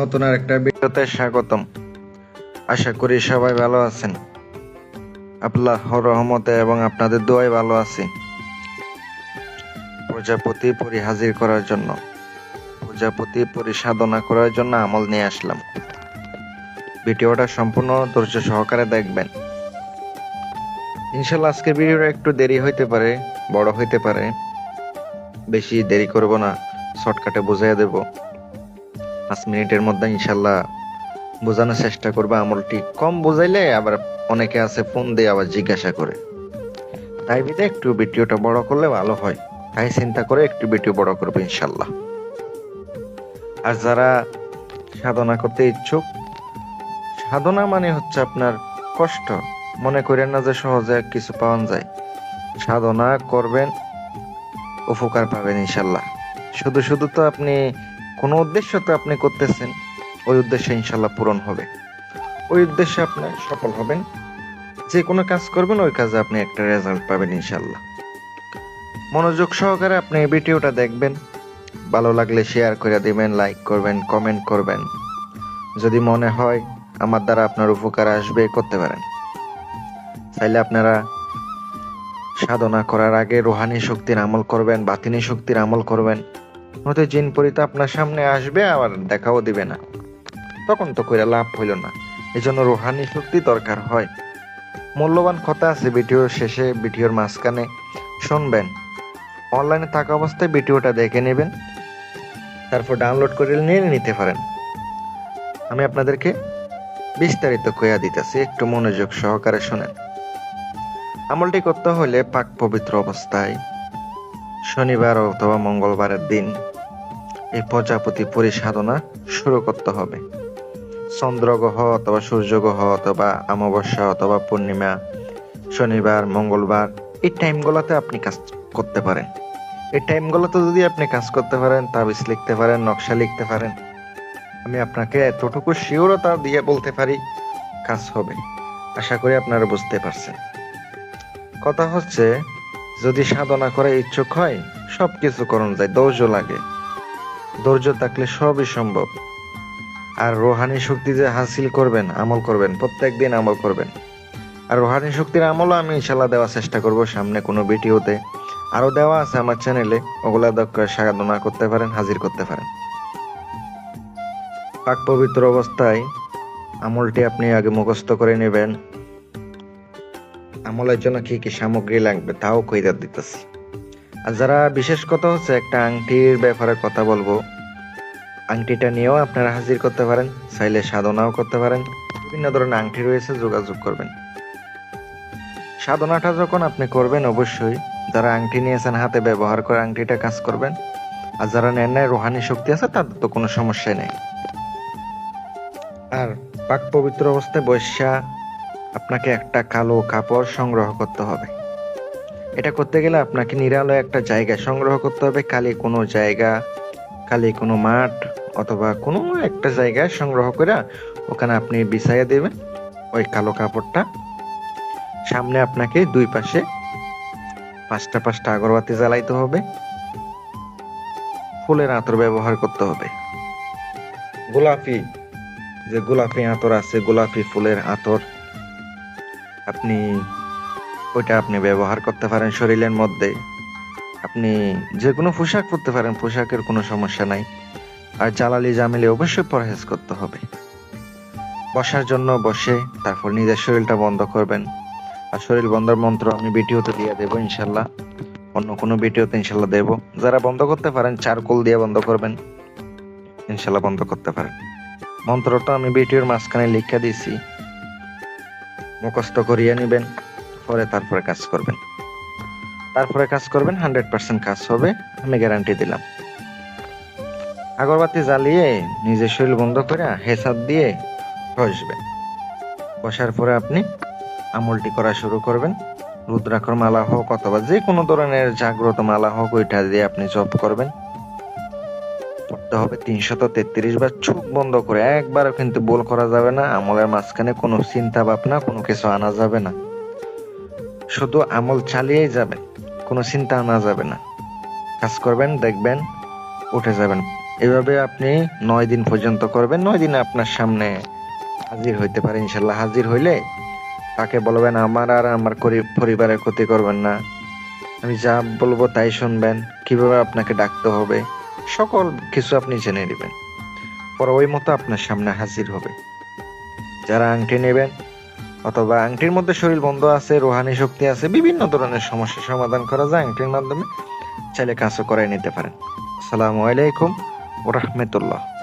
নতুন আর একটা ভিডিওতে স্বাগতম। আশা করি সবাই ভালো আছেন। আল্লাহর রহমতে এবং আপনাদের দোয়াই ভালো আছি। প্রজাপতি পরি হাজির করার জন্য, প্রজাপতি পরি সাধনা করার জন্য আমল নিয়ে আসলাম। ভিডিওটা সম্পূর্ণ ধৈর্য সহকারে দেখবেন। ইনশাল্লাহ আজকে ভিডিওটা একটু দেরি হইতে পারে, বড় হইতে পারে। বেশি দেরি করব না, শর্টকাটে বুঝাইয়া দেব। পাঁচ মিনিটের মধ্যে ইনশাল্লাহ বোঝানোর চেষ্টা করব আমলটি। কম বোঝাইলে আবার অনেকে আছে ফোন দিয়ে আবার জিজ্ঞাসা করে। তাই বিধে একটু ভিডিওটা বড় করলে ভালো হয়। তাই চিন্তা করে একটু ভিডিও বড় করব ইনশাল্লাহ। আর যারা সাধনা করতে ইচ্ছুক, সাধনা মানে হচ্ছে আপনার কষ্ট। মনে করেন না যে সহজে কিছু পাওয়া যায়। সাধনা করবেন, উপকার পাবেন ইনশাল্লাহ। শুধু শুধু তো আপনি কোনো উদ্দেশ্য তো আপনি করতেছেন, ওই উদ্দেশ্য ইনশাল্লাহ পূরণ হবে। ওই উদ্দেশ্যে আপনি সফল হবেন। যে কোনো কাজ করবেন, ওই কাজে আপনি একটা রেজাল্ট পাবেন ইনশাল্লাহ। মনোযোগ সহকারে আপনি এই ভিডিওটা দেখবেন। ভালো লাগলে শেয়ার করে দিবেন লাইক করবেন কমেন্ট করবেন। যদি মনে হয় আমার দ্বারা আপনার উপকার আসবে, করতে পারেন। চাইলে আপনারা সাধনা করার আগে রোহানি শক্তির আমল করবেন, বাতিনি শক্তির আমল করবেন। হয়তো জিন পরিতে আপনার সামনে আসবে, আবার দেখাও দিবে না। তখন তো কইরা লাভ হইল না। এই জন্য রোহানি শক্তি দরকার হয়। মূল্যবান কথা আছে ভিডিওর শেষে, ভিডিওর মাঝখানে। শুনবেন। অনলাইনে থাকা অবস্থায় ভিডিওটা দেখে নেবেন। তারপর ডাউনলোড করে নিয়ে নিতে পারেন। আমি আপনাদেরকে বিস্তারিত কইয়া দিতেছি, একটু মনোযোগ সহকারে শোনেন। আমলটি করতে হলে পাক পবিত্র অবস্থায় শনিবার অথবা মঙ্গলবারের দিন এই প্রজাপতি পরিসাধনা শুরু করতে হবে। চন্দ্রগ্রহ অথবা সূর্যগ্রহ অথবা অমাবস্যা অথবা পূর্ণিমা, শনিবার, মঙ্গলবার, এই টাইমগুলোতে আপনি কাজ করতে পারেন। এই টাইমগুলোতে যদি আপনি কাজ করতে পারেন, তাবিজ লিখতে পারেন, নকশা লিখতে পারেন, আমি আপনাকে এতটুকু শিওরতা দিয়ে বলতে পারি, কাজ হবে। আশা করি আপনারা বুঝতে পারছেন। কথা হচ্ছে যদি সাধনা করে ইচ্ছুক হয় সব কিছু করণ যায়, ধৈর্য লাগে। ধৈর্য থাকলে সবই সম্ভব। আর রোহানি শক্তি যে হাসিল করবেন, আমল করবেন, প্রত্যেক দিন আমল করবেন। আর রোহানি শক্তির আমলও আমি ইনশাল্লাহ দেওয়ার চেষ্টা করব সামনে কোনো ভিডিওতে। আরও দেওয়া আছে আমার চ্যানেলে, ওগুলা দক্ষ সাধনা করতে পারেন, হাজির করতে পারেন। পাক পবিত্র অবস্থায় আমলটি আপনি আগে মুখস্থ করে নেবেন। আমলের জন্য কি কি সামগ্রী লাগবে তাও কইরা দিতেছি। আর যারা বিশেষ কথা হচ্ছে একটা আংটির ব্যাপারে কথা বলব, আংটিটা নিয়েও আপনারা হাজির করতে পারেন, চাইলে সাধনাও করতে পারেন, বিভিন্ন ধরনের আংটি রয়েছে, যোগাযোগ করবেন। সাধনাটা যখন আপনি করবেন, অবশ্যই যারা আংটি নিয়েছেন, হাতে ব্যবহার করে আংটিটা কাজ করবেন, আর যারা নেন নাই, রোহানি শক্তি আছে তাদের তো কোনো সমস্যাই নেই। আর পাক পবিত্র অবস্থায় বৈশা আপনাকে একটা কালো কাপড় সংগ্রহ করতে হবে। এটা করতে গেলে আপনাকে নিরালয় একটা জায়গা সংগ্রহ করতে হবে। খালি কোনো জায়গা কালি কোনো মাঠ অথবা কোনো একটা জায়গায় সংগ্রহ করে ওখানে আপনি বিছাইয়া দেবেন ওই কালো কাপড়টা। সামনে আপনাকে দুই পাশে পাঁচটা পাঁচটা আগরবাতি জ্বালাইতে হবে। ফুলের আতর ব্যবহার করতে হবে। গোলাপি, যে গোলাপি আতর আছে, গোলাপি ফুলের আতর আপনি ওইটা আপনি ব্যবহার করতে পারেন শরীরের মধ্যে। আপনি যে কোনো পোশাক পরতে পারেন, পোশাকের কোনো সমস্যা নাই। আর জালালি জামিলে অবশ্যই পরহেজ করতে হবে। বসার জন্য বসে, তারপর নিজের শরীরটা বন্ধ করবেন। আর শরীর বন্ধের মন্ত্র আমি ভিডিওতে দিয়ে দেবো ইনশাল্লাহ। অন্য কোনো ভিডিওতে ইনশাল্লাহ দেব। যারা বন্ধ করতে পারেন, চারকোল দিয়ে বন্ধ করবেন। ইনশাল্লাহ বন্ধ করতে পারেন। মন্ত্রটা আমি ভিডিওর মাঝখানে লিখে দিয়েছি। মুখস্থ করিয়ে নেবেন, পরে তারপরে কাজ করবেন। তারপরে কাজ করবেন হান্ড্রেড পার্সেন্ট কাজ হবে, আমি গ্যারান্টি দিলাম। আগরবাতি জ্বালিয়ে, নিজের শরীর বন্ধ করে হেসাদ দিয়ে বসবেন। বসার পরে আপনি আমলটি করা শুরু করবেন। রুদ্রাক্ষর মালা হোক অথবা যে কোনো ধরনের জাগ্রত মালা হোক, ওইটা দিয়ে আপনি জপ করবেন। পড়তে হবে। তিনশত তেত্রিশ বার চোখ বন্ধ করে একবারও কিন্তু বল করা যাবে না। আমলের মাঝখানে কোনো চিন্তা ভাবনা কোনো কিছু আনা যাবে না। শুধু আমল চালিয়েই যাবেন, কোনো চিন্তা আনা যাবে না। কাজ করবেন, দেখবেন, উঠে যাবেন। এভাবে আপনি নয় দিন পর্যন্ত করবেন, নয় দিনে আপনার সামনে হাজির হইতে পারে। ইনশাল্লাহ হাজির হইলে তাকে বলবেন, আমার আর আমার পরিবারের ক্ষতি করবেন না। আমি যা বলব তাই শুনবেন। কীভাবে আপনাকে ডাকতে হবে? সকল কিছু আপনি জেনে নেবেন। পরে ওই মতো আপনার সামনে হাজির হবে। যারা আংটি নেবেন অথবা আংটির মধ্যে শরীর বন্ধ আছে, রোহানি শক্তি আছে, বিভিন্ন ধরনের সমস্যা সমাধান করা যায় আংটির মাধ্যমে, চাইলে কাজও করাই নিতে পারেন। আসসালামু আলাইকুম ও রহমতুল্লাহ